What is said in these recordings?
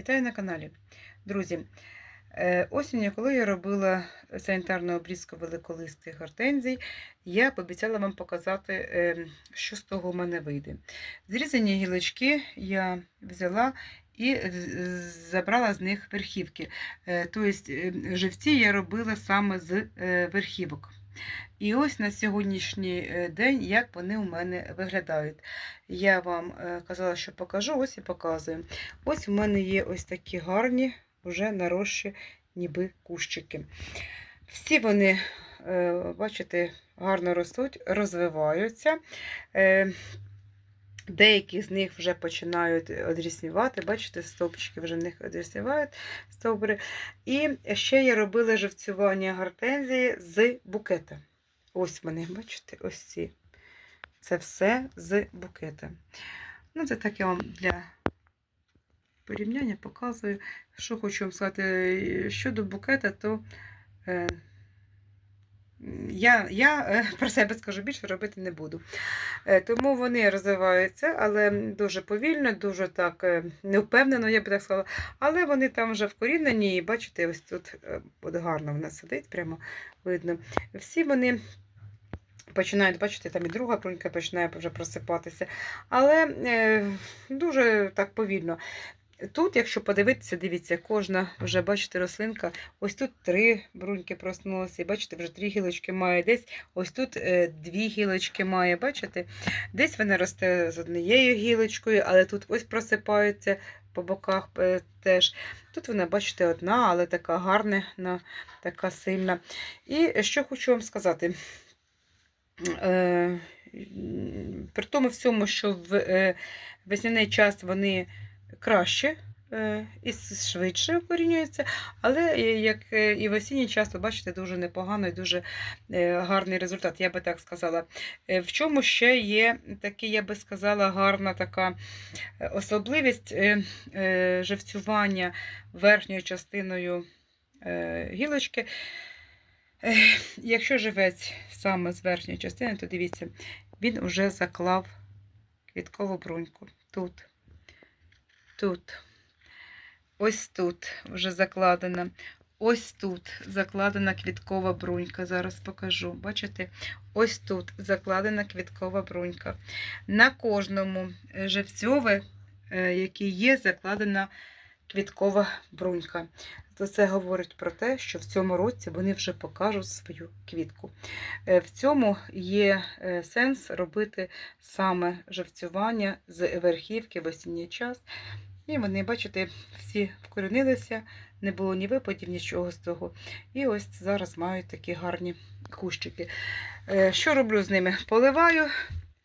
Вітаю на каналі. Друзі, е, осінню, коли я робила санітарну обрізку великолистих гортензій, я пообіцяла вам показати, е, що з того в мене вийде. Зрізані гілочки я взяла і забрала з них верхівки. Тобто живці я робила саме з верхівок. І ось на сьогоднішній е, день, як вони у мене виглядають. Я вам е, казала, що покажу, ось і показую. Ось у мене є ось такі гарні, вже наросші ніби кущики. Всі вони, е, бачите, гарно ростуть, розвиваються. Деякі з них вже починають одріснювати, бачите, стовпчики вже в них одріснювають стовбури. І ще я робила живцювання гортензії з букета. Ось вони, бачите, ось ці. Це все з букета. Ну, це так я вам для порівняння показую. Що хочу вам сказати щодо букета, то е, я, я е, про себе скажу більше робити не буду. Е, тому вони розвиваються, але дуже повільно, дуже так е, невпевнено, я би так сказала. Але вони там вже вкорінені, і бачите, ось тут от гарно вона сидить, прямо видно. Всі вони починають, бачите, там і друга брунька починає вже просипатися. Але дуже так повільно. Тут, якщо подивитися, дивіться, кожна вже, бачите, рослинка. Ось тут три бруньки проснулися, і бачите, вже три гілочки має. Десь ось тут е, дві гілочки має, бачите? Десь вона росте з однією гілочкою, але тут ось просипаються по боках е, теж. Тут вона, бачите, одна, але така гарна, на- така сильна. І що хочу вам сказати. Е, при тому всьому, що в весняний час вони краще е, і швидше укорінюються, але е, як е, і в осінній час, ви бачите, дуже непогано і дуже гарний результат, я би так сказала. В чому ще є такий, я би сказала, гарна така особливість живцювання верхньою частиною гілочки. Якщо живець саме з верхньої частини, то дивіться, він вже заклав квіткову бруньку. Тут, тут, ось тут вже закладена. Ось тут закладена квіткова брунька. Зараз покажу. Бачите? Ось тут закладена квіткова брунька. На кожному живцьове, е, який є, закладена квіткова брунька. То це говорить про те, що в цьому році вони вже покажуть свою квітку. Е, В цьому є е, сенс робити саме живцювання з верхівки в осінній час. І вони, бачите, всі вкорінилися, не було ні випадів, нічого з того. І ось зараз мають такі гарні кущики. Е, Що роблю з ними? Поливаю,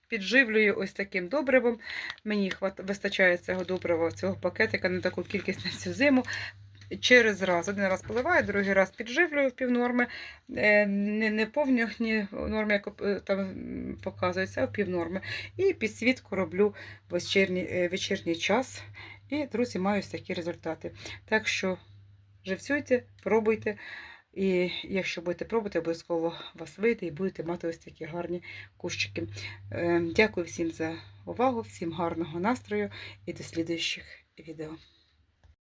підживлюю ось таким добривом. Мені вистачає цього добрива, цього пакетика на таку кількість на цю зиму. Через раз. Один раз поливаю, другий раз підживлюю в півнорми. Е, Не, не повню ні норми, як е, там показується, а в півнорми. І підсвітку роблю в вечірній, вечірній час. І, друзі, маю ось такі результати. Так що живцюйте, пробуйте. І якщо будете пробувати, обов'язково вас вийде і будете мати ось такі гарні кущики. Е, Дякую всім за увагу, всім гарного настрою і до слідуючих відео.